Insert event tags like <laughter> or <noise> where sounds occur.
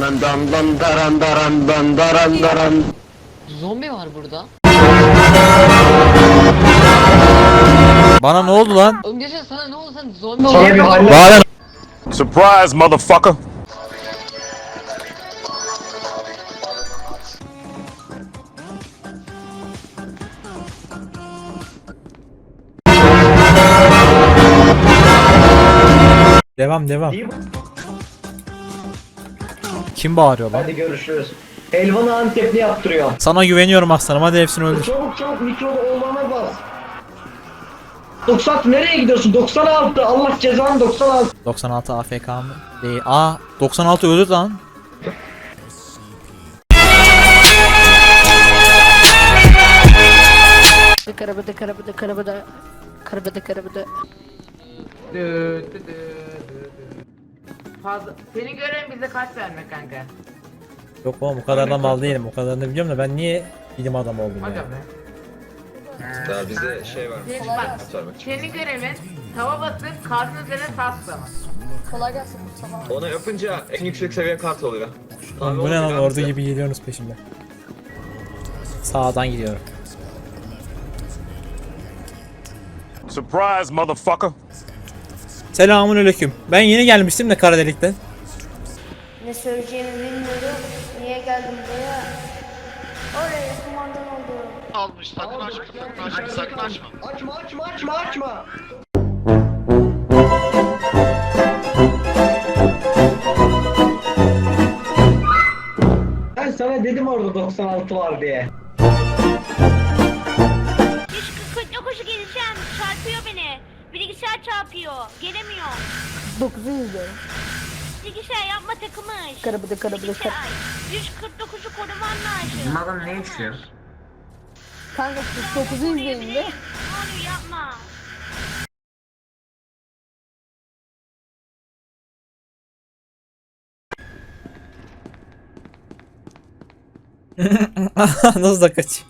Dan dan dan daran daran dan daran daran. Zombi var burada. Bana ne oldu lan? Oğlum geçen sana ne oldu sen zombi oldun. Surprise, motherfucker. Devam devam. Kim bağırıyor lan? Hadi görüşürüz. Helvanı Antepli yaptırıyor. Sana güveniyorum aslanım hadi hepsini öldür. Çabuk çabuk mikroda olmana bas. 90 nereye gidiyorsun? 96 Allah cezanı 96. 96 AFK mı? Değil. Aa 96 öldü lan. Karabada karabada karabada karabada karabada Fazla. Senin görevin bize kaç vermek kanka. Yok oğlum o kadar da mal değilim. O kadarını biliyorum da ben niye bilim adamı oldum ya. be. Daha bize şey var. Senin, bak, Sormak. senin görevin tava basıp kartın üzerine tas. Kolay gelsin Mustafa. Onu yapınca en yüksek seviye kart oluyor. Oğlum bu ne lan ordu gibi geliyorsunuz peşimden. Sağdan gidiyorum. Surprise, motherfucker. Selamun aleyküm. Ben yeni gelmiştim de kara delikten. Ne söyleyeceğimi bilmiyorum. Niye geldim buraya? Oraya kumandan oldu. almış. Sakın açma. Sakın açma. Sakın açma. Açma açma açma açma. Ben sana dedim orada 96 var diye. 149'u geleceğim. Çarpıyor beni. Bilgisayar çarpıyor. Gelemiyor. 9'u izliyorum. Bilgisayar yapma takılmış. Karabada karabada kar. Bilgisayar. 149'u koruman lazım. Adam ne istiyor? Kanka 9'u izleyin de. Olur yapma. <laughs> Nasıl da kaç?